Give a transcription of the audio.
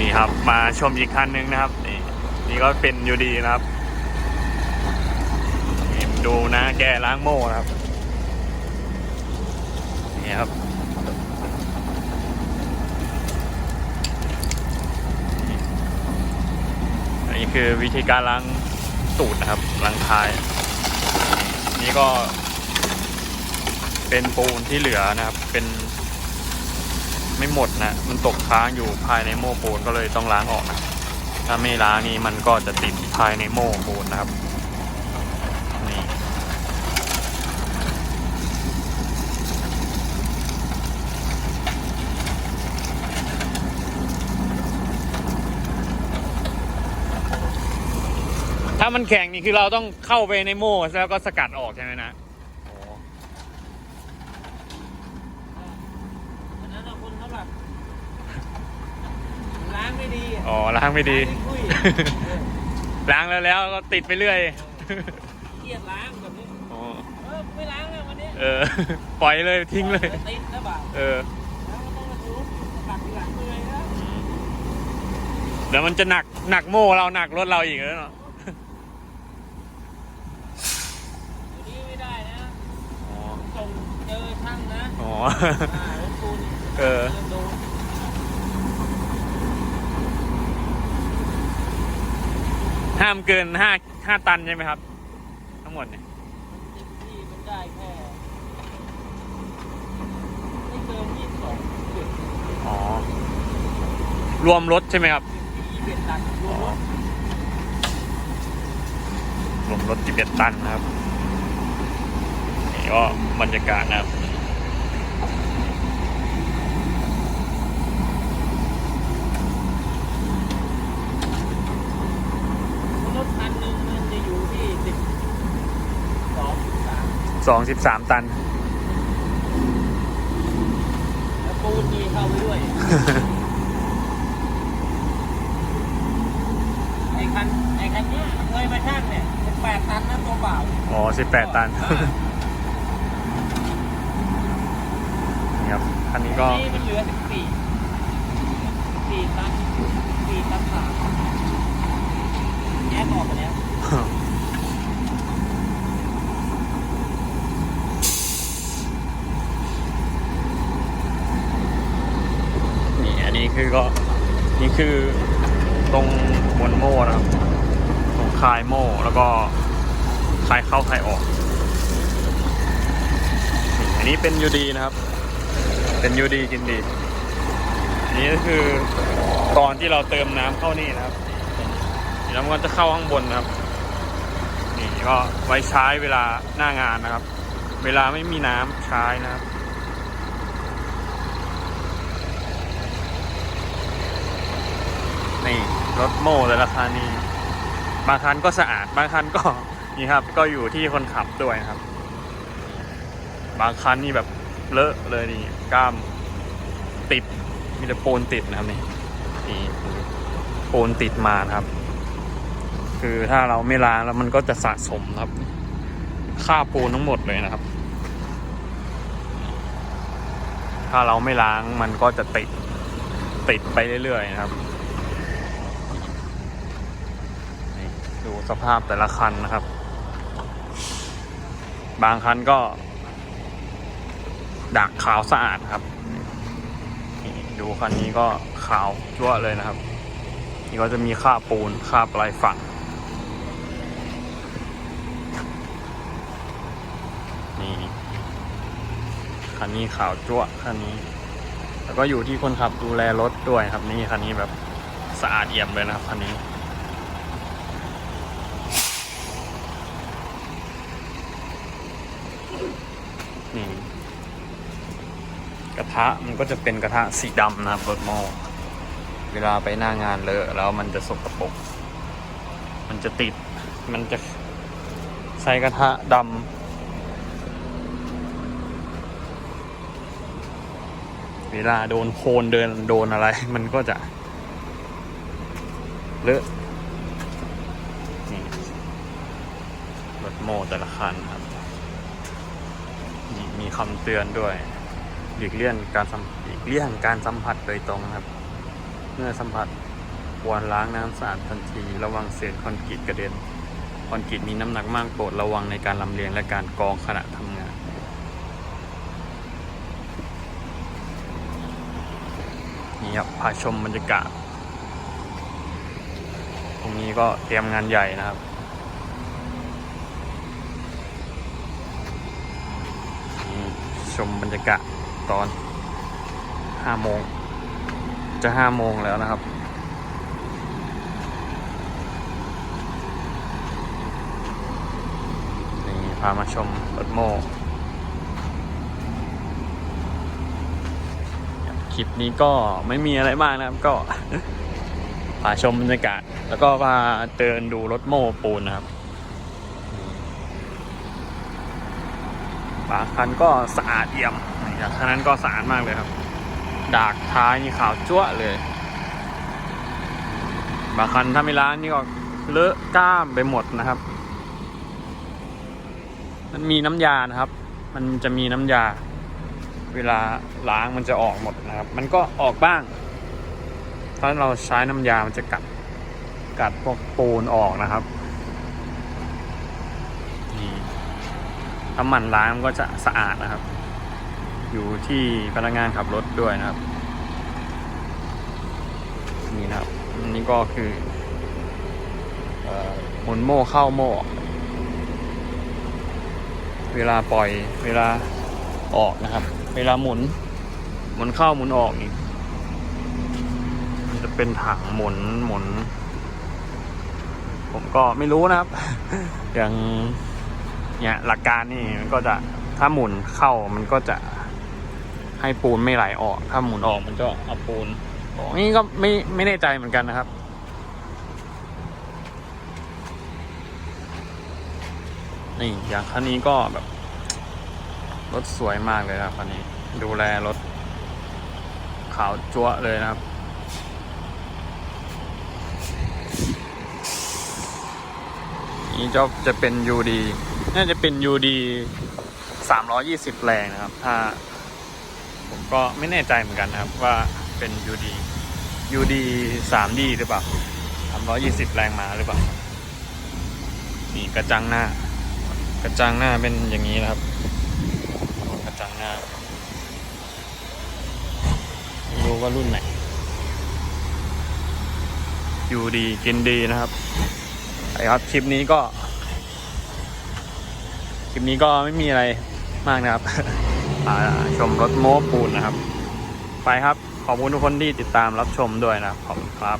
นี่ครับ มาชมอีกคันหนึงนะครับ นี่นี่ก็เป็นยูดีนะครับดูนะแกล้างโม่นะครับนี่ครับอันนี้คือวิธีการล้างตูดนะครับล้างท้าย นี่ก็เป็นปูนที่เหลือนะครับเป็น ไม่หมดนะ มันตกค้างอยู่ภายในโม่ปูนก็เลยต้องล้างออกนะ ถ้าไม่ล้างนี่มันก็จะติดภายในโม่ปูนนะครับนี่ถ้ามันแข็งนี่คือเราต้องเข้าไปในโม่แล้วก็สกัดออกใช่ไหมนะโอ้ อันนั้นเอาคนเขาแบบล้าง ไม่ดีอ๋อล้างไม่ดีล้างคุยล้างแล้วแล้วก็ติดไปเรื่อยเกลียดล้างแบบนี้อ๋อเออไม่ล้างแล้ววันนี้เออปล่อยเลยทิ้งเลย ติดแล้วบ่าเออแล้วก็ต้องมาทุบตัดทีหลังเลยนะเดี๋ยวมันจะหนักหนักโม่เราหนักรถเราอีกแล้วเนาะตัวนี้ไม่ได้นะอ๋อส่งเจอช่างนะอ๋ออ่ารถปูนเออ โดน ห้ามเกินห้าห้าตันใช่ไหมครับ ทั้งหมดเนี่ยเต็มที่มันได้แค่ไม่เกินยี่สิบสองจุดอ๋อ รวมรถใช่ไหมครับ ยี่สิบเอ็ดตันรวมรวมรถ11ตันนะครับ นี่ก็บรรยากาศนะครับ รถคันหนึ่งมันจะอยู่ที่สิบสองสิบ สามสองสิบสามตัน แล้วปูนมีเข้าไปด้วย ไอ้คันไอ้คันเนี้ยเคยมาช่างเนี่ยเป็นแปดตันนะตัวเปล่าอ๋อสิบแปดตันนี่ครับ คันนี้ก็นี่มันเหลือสิบสี่สี่ตันสี่ตันสามแยกออกไปแล้ว นี่อันนี้คือก็นี่คือ ตรงบนโม่นะครับ ตรงคลายโม่แล้วก็คลายเข้าคลายออกอันนี้เป็นยูดีนะครับ เป็นยูดีกินดีอันนี้ก็คือตอนที่เราเติมน้ำเข้านี่นะครับแล้วมันก็จะเข้าข้างบนนะครับ นี่ก็ไว้ใช้เวลาหน้างานนะครับ เวลาไม่มีน้ำใช้นะครับนี่ รถโม่แต่ละคันนี่บางคันก็สะอาด บางคันก็นี่ครับ ก็อยู่ที่คนขับด้วยครับ บางคันนี่แบบเลอะเลยนี่กล้ามติดมีแต่โปนติดนะครับนี่นี่โปนติดมาครับ คือถ้าเราไม่ล้างแล้วมันก็จะสะสมครับค่าปูนทั้งหมดเลยนะครับ ถ้าเราไม่ล้างมันก็จะติดติดไปเรื่อยๆนะครับ นี่ดู สภาพแต่ละคันนะครับ บางคันก็ดักขาวสะอาดครับ ดูคันนี้ก็ขาวจั่วเลยนะครับ นี่ก็จะมีค่าบปูนค่าบปลายฝั่งนี่คันนี้ขาวจั่วคันนี้ แล้วก็อยู่ที่คนขับดูแลรถด้วยครับนี่คันนี้แบบสะอาดเอี่ยมเลยนะครับคันนี้ กระทะมันก็จะเป็นกระทะสีดำนะครับรถโม่เวลาไปหน้างานเลอะแล้วมันจะสกปรกมันจะติดมันจะใช้กระทะดำเวลาโดนโคลนเดินโดนอะไร มันก็จะเลอะนี่รถโม่แต่ละคันครับ มีคำเตือนด้วย หลีกเลี่ยงการสัมหลีกเลี่ยงการสัมผัสโดยตรงครับ เมื่อสัมผัสควรล้างน้ำสะอาดทันที ระวังเศษคอนกรีตกระเด็นคอนกรีตมีน้ำหนักมากโปรดระวังในการลำเลียงและการกองขณะทำงาน นี่ครับพาชมบรรยากาศ ตรงนี้ก็เตรียมงานใหญ่นะครับชมบรรยากาศ ตอนห้าโมง จะห้าโมงแล้วนะครับ นี่พามาชมรถโม่คลิปนี้ก็ไม่มีอะไรมากนะครับ ก็พาชมบรรยากาศ แล้วก็พาเดินดูรถโม่ปูนนะครับบางคันก็สะอาดเอี่ยม อย่างนั้นก็สะอาดมากเลยครับ ดากท้ายนี่ขาวจั๊วะเลย บางคันถ้าไม่ล้างนี่ก็เลอะก้ามไปหมดนะครับ มันมีน้ำยานะครับ มันจะมีน้ำยา เวลาล้างมันจะออกหมดนะครับ มันก็ออกบ้าง ถ้าเราใช้น้ำยา มันจะกัด กัดพวกปูนออกนะครับถ้ามันล้างก็จะสะอาดนะครับ อยู่ที่พนักงานขับรถด้วยนะครับ นี่นะครับนนี้ก็คือหมุนโม่เข้าโม่เวลาปล่อยเวลาออกนะครับ เวลาหมุน หมุนเข้าหมุนออกนี่จะเป็นถังหมุนหมุน ผมก็ไม่รู้นะครับ อย่างเนี่ยหลักการนี่มันก็จะถ้าหมุนเข้ามันก็จะ ให้ปูนไม่ไหลออก ถ้าหมุนออกมันก็เอาปูนออกนี่ก็ไม่ไม่แน่ใจเหมือนกันนะครับนี่อย่างคันนี้ก็แบบ รถสวยมากเลยนะครับคันนี้ ดูแลรถขาวจั๊วะเลยนะครับ นี่จะจะเป็น UD น่าจะเป็น UD 320 แรงนะครับ ถ้า ผมก็ไม่แน่ใจเหมือนกันนะครับว่าเป็น UD UD 3D หรือเปล่า 320 แรงมาหรือเปล่า นี่กระจังหน้า กระจังหน้าเป็นอย่างนี้นะครับ กระจังหน้าไม่รู้ว่ารุ่นไหน UD กินดีนะครับไปครับคลิปนี้ก็ คลิปนี้ก็ไม่มีอะไรมากนะครับ อ่าชมรถโม้ปูนนะครับ ไปครับ ขอบคุณทุกคนที่ติดตามรับชมด้วยนะครับขอบคุณครับ